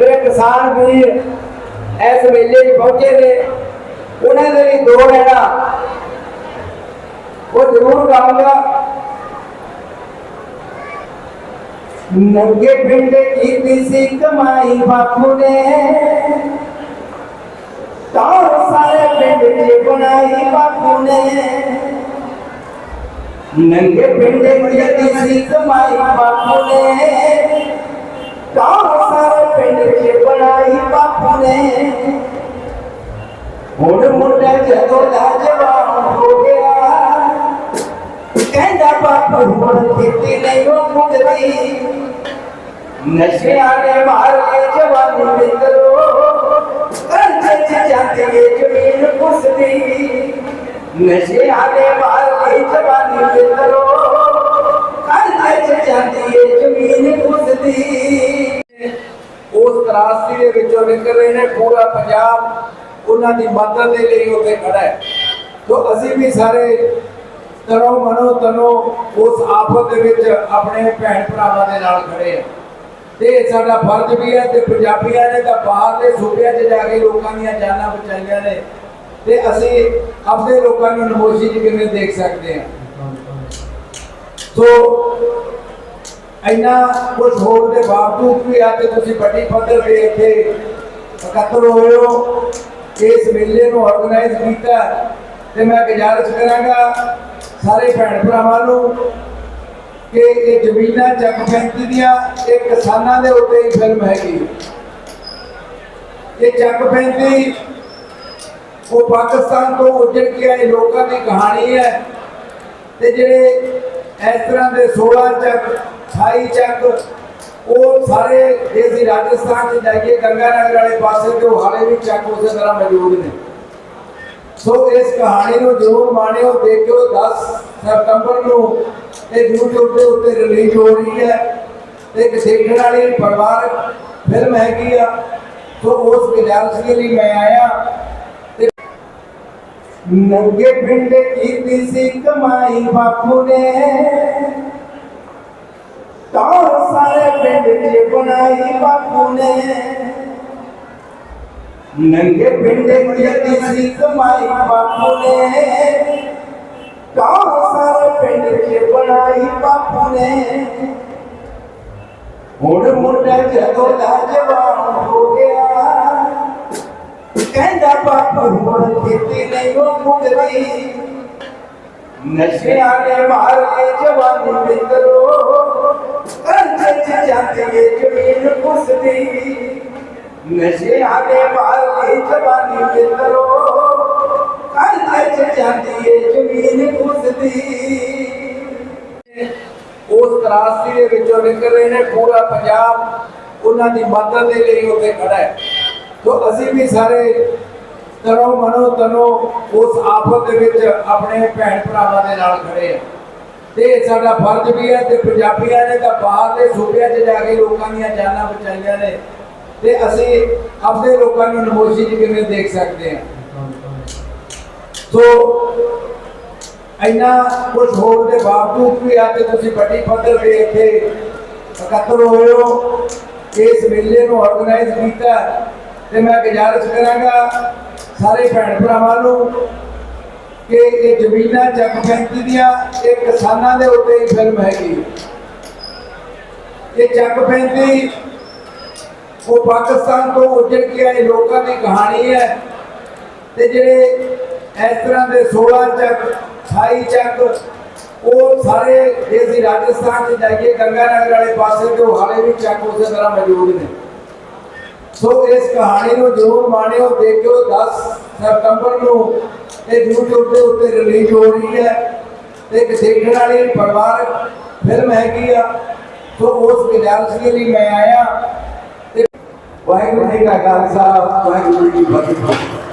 ਮੇਰੇ ਕਿਸਾਨ ਵੀਰ ਇਸ ਮੇਲੇ 'ਚ ਪਹੁੰਚੇ ਨੇ। ਉਹਨਾਂ ਦੇ ਲਈ ਦੋ ਲੈਣਾ ਉਹ ਜ਼ਰੂਰ ਗਾਉਂਗਾ ਨੰਗੇ ਪਿੰਡ ਕੀਤੀ ਸੀ ਕਮਾਈ ਬਾਪੂ ਨੇ। ਤਾਂ ਸਾਰੇ ਪਿੰਡ 'ਚ ਬਣਾਈ ਬਾਪੂ ਨੇ। ਨੰਗੇ ਪਿੰਡ ਕੀਤੀ ਸੀ ਕਮਾਈ ਬਾਪੂ ਹੁਣ ਮੁੰਡਾ ਜਦੋਂ ਦਾ ਜਵਾਨ ਹੋ ਗਿਆ। ਕਹਿੰਦਾ, ਬਾਪੂ, ਹੁਣ ਖੇਤੀ ਨਹੀਂ ਉਹ ਮੁੰਦਰੀ ਨਸ਼ਿਆਂ ਨੇ ਮਾਰ ਕੇ ਜਵਾਨੀ ਮਿੱਤਰੋ ਕਰਜ਼ੇ ਚ ਜਾਂਦੀ ਏ ਜ਼ਮੀਨ ਪੁੱਸਦੀ ਨਸ਼ਿਆਂ ਨੇ ਮਾਰ ਕੇ ਜਵਾਨੀ ਮਿੱਤਰੋ ਕਰਜ਼ੇ ਚ ਜਾਂਦੀ ਏ ਜ਼ਮੀਨ ਪੁੱਸਦੀ ਉਸ ਤਰਾਸਦੀ ਦੇ ਵਿੱਚੋਂ ਨਿਕਲ ਰਹੇ ਨੇ ਪੂਰਾ ਪੰਜਾਬ। ਉਹਨਾਂ ਦੀ ਮਦਦ ਦੇ ਲਈ ਉੱਥੇ ਖੜਾ ਹੈ। ਸੋ ਅਸੀਂ ਵੀ ਸਾਰੇ ਤਰੋ ਮਨੋ ਤਨੋ ਉਸ ਆਫਤ ਦੇ ਵਿੱਚ ਆਪਣੇ ਭੈਣ ਭਰਾਵਾਂ ਦੇ ਨਾਲ ਖੜੇ ਆ ਤੇ ਸਾਡਾ ਫਰਜ਼ ਵੀ ਹੈ ਤੇ ਪੰਜਾਬੀਆਂ ਨੇ ਤਾਂ ਬਾਹਰ ਦੇ ਸੂਬਿਆਂ 'ਚ ਜਾ ਕੇ ਲੋਕਾਂ ਦੀਆਂ ਜਾਨਾਂ ਬਚਾਈਆਂ ਨੇ। ਤੇ ਅਸੀਂ ਆਪਣੇ ਲੋਕਾਂ ਨੂੰ ਨਮੋਸ਼ੀ 'ਚ ਕਿਵੇਂ ਦੇਖ ਸਕਦੇ ਹਾਂ। ਸੋ ਇੰਨਾ ਕੁਝ ਹੋਣ ਦੇ ਬਾਵਜੂਦ ਵੀ ਅੱਜ ਤੁਸੀਂ ਵੱਡੀ ਪੱਧਰ ਤੇ ਇੱਥੇ ਇਕੱਤਰ ਹੋਏ ਹੋ। ਇਸ ਮੇਲੇ ਨੂੰ ਆਰਗੇਨਾਈਜ਼ ਕੀਤਾ ਤੇ ਮੈਂ ਗੁਜ਼ਾਰਿਸ਼ ਕਰਾਂਗਾ ਸਾਰੇ ਭੈਣ ਭਰਾਵਾਂ ਨੂੰ ਕਿ ਇਹ ਜ਼ਮੀਨਾਂ ਚੱਕ ਪੈਂਦੀ ਦੀਆਂ ਇਹ ਕਿਸਾਨਾਂ ਦੇ ਉੱਤੇ ਹੀ ਫਿਲਮ ਹੈਗੀ। ਇਹ ਚੱਕ ਪੈਂਦੀ ਉਹ ਪਾਕਿਸਤਾਨ ਤੋਂ ਉੱਜੜ ਕੇ ਆਏ ਲੋਕਾਂ ਦੀ ਕਹਾਣੀ ਹੈ ਤੇ ਜਿਹੜੇ ਇਸ ਤਰ੍ਹਾਂ ਦੇ 16 ਚੱਕ 28 ਚੱਕ ਉਹ ਸਾਰੇ ਜੇ ਅਸੀਂ ਰਾਜਸਥਾਨ ਚ ਜਾਈਏ ਗੰਗਾ ਨਗਰ ਵਾਲੇ ਪਾਸੇ ਤੇ ਉਹ ਹਾਲੇ ਵੀ ਚੱਕ ਉਸੇ ਤਰ੍ਹਾਂ ਮੌਜੂਦ ਨੇ। ਸੋ ਇਸ ਕਹਾਣੀ ਨੂੰ ਜ਼ਰੂਰ ਮਾਣਿਓ, ਦੇਖਿਓ 10 ਸਤੰਬਰ ਨੂੰ ਇਹ YouTube ਦੇ ਉੱਤੇ ਰਿਲੀਜ਼ ਹੋ ਰਹੀ ਹੈ। ਤੇ ਇੱਕ ਦੇਖਣ ਵਾਲੀ ਪਰਿਵਾਰਕ ਫਿਲਮ ਹੈਗੀ ਆ। ਸੋ ਉਸ ਗੁਜ਼ਾਰਿਸ਼ ਦੇ ਲਈ ਮੈਂ ਆਇਆ। ਨੰਗੇ ਪਿੰਡ ਕੀਤੀ ਸੀ ਕਮਾਈ ਬਾਪੂ ਨੇ ਤਾਂ ਸਾਰੇ ਪਿੰਡ 'ਚ ਬਣਾਈ ਬਾਪੂ ਨੇ ਨੰਗੇ ਪਿੰਡ ਕੀਤੀ ਸੀ ਕਮਾਈ ਬਾਪੂ ਨੇ ਤਾਂ ਸਾਰੇ ਪਿੰਡ 'ਚ ਬਣਾਈ ਬਾਪੂ ਨੇ ਹੁਣ ਮੁੰਡਾ ਜਦੋਂ ਦਾ ਜਵਾਨ ਹੋ ਗਿਆ ਕਹਿੰਦਾ ਬਾਪੂ ਹੁਣ ਖੇਤੀ ਨਹੀਂ ਉਹ ਮੁੰਦਰੀ ਨਸ਼ਿਆਂ ਨੇ ਮਾਰ ਕੇ ਜਵਾਨੀ ਮਿੱਤਰੋ ਕਰਜ਼ੇ ਚ ਜਾਂਦੀ ਏ ਜ਼ਮੀਨ ਪੁੱਸਦੀ ਨਸ਼ਿਆਂ ਨੇ ਮਾਰ ਕੇ ਜਵਾਨੀ ਮਿੱਤਰੋ ਕਰਜ਼ੇ ਚ ਜਾਂਦੀ ਉਸ ਤਰਾਸਦੀ ਦੇ ਵਿੱਚੋਂ ਨਿਕਲ ਰਹੇ ਨੇ ਪੂਰਾ ਪੰਜਾਬ। ਉਹਨਾਂ ਦੀ ਮਦਦ ਦੇ ਲਈ ਉੱਥੇ ਖੜਾ ਹੈ। ਸੋ ਅਸੀਂ ਵੀ ਸਾਰੇ ਤਰੋ ਮਨੋ ਤਨੋ ਉਸ ਆਫਤ ਦੇ ਵਿੱਚ ਆਪਣੇ ਭੈਣ ਭਰਾਵਾਂ ਦੇ ਨਾਲ ਖੜੇ ਆ ਤੇ ਸਾਡਾ ਫਰਜ਼ ਵੀ ਹੈ ਤੇ ਪੰਜਾਬੀਆਂ ਨੇ ਤਾਂ ਬਾਹਰ ਦੇ ਸੂਬਿਆਂ 'ਚ ਜਾ ਕੇ ਲੋਕਾਂ ਦੀਆਂ ਜਾਨਾਂ ਬਚਾਈਆਂ ਨੇ। ਤੇ ਅਸੀਂ ਆਪਣੇ ਲੋਕਾਂ ਨੂੰ ਨਮੋਸ਼ੀ 'ਚ ਕਿਵੇਂ ਦੇਖ ਸਕਦੇ ਹਾਂ? ਸੋ ਇੰਨਾ ਕੁਝ ਹੋਣ ਦੇ ਬਾਵਜੂਦ ਵੀ ਅੱਜ ਤੁਸੀਂ ਵੱਡੀ ਪੱਧਰ ਤੇ ਇੱਥੇ ਇਕੱਤਰ ਹੋਏ ਹੋ। ਇਸ ਮੇਲੇ ਨੂੰ ਆਰਗੇਨਾਈਜ਼ ਕੀਤਾ ਤੇ ਮੈਂ ਗੁਜ਼ਾਰਿਸ਼ ਕਰਾਂਗਾ ਸਾਰੇ ਭੈਣ ਭਰਾਵਾਂ ਨੂੰ ਕਿ ਇਹ ਜ਼ਮੀਨਾਂ ਚੱਕ ਪੈਂਦੀ ਦੀਆਂ, ਇਹ ਕਿਸਾਨਾਂ ਦੇ ਉੱਤੇ ਹੀ ਫਿਲਮ ਹੈਗੀ। ਇਹ ਚੱਕ ਪੈਂਦੀ ਉਹ ਪਾਕਿਸਤਾਨ ਤੋਂ ਉੱਜੜ ਕੇ ਆਏ ਲੋਕਾਂ ਦੀ ਕਹਾਣੀ ਹੈ। ਤੇ ਜਿਹੜੇ ਇਸ ਤਰ੍ਹਾਂ ਦੇ 16 ਚੱਕ 28 ਚੱਕ ਉਹ ਸਾਰੇ ਜੇ ਅਸੀਂ ਰਾਜਸਥਾਨ ਚ ਜਾਈਏ ਗੰਗਾ ਨਗਰ ਵਾਲੇ ਪਾਸੇ ਤੇ ਹਾਲੇ ਵੀ ਚੱਕ ਉਸੇ ਤਰ੍ਹਾਂ ਮੌਜੂਦ ਨੇ। ਸੋ ਇਸ ਕਹਾਣੀ ਨੂੰ ਜ਼ਰੂਰ ਮਾਣਿਓ, ਦੇਖਿਓ 10 ਸਤੰਬਰ ਨੂੰ ਇਹ YouTube ਦੇ ਉੱਤੇ ਰਿਲੀਜ਼ ਹੋ ਰਹੀ ਹੈ। ਇੱਕ ਦੇਖਣ ਵਾਲੀ ਪਰਿਵਾਰਕ ਫਿਲਮ ਹੈਗੀ ਆ। ਸੋ ਉਸ ਗੁਜ਼ਾਰਿਸ਼ ਦੇ ਲਈ ਮੈਂ ਆਇਆ। ਤੇ ਵਾਹਿਗੁਰੂ ਜੀ ਕਾ ਖਾਲਸਾ, ਵਾਹਿਗੁਰੂ ਜੀ ਕੀ ਫਤਿਹ।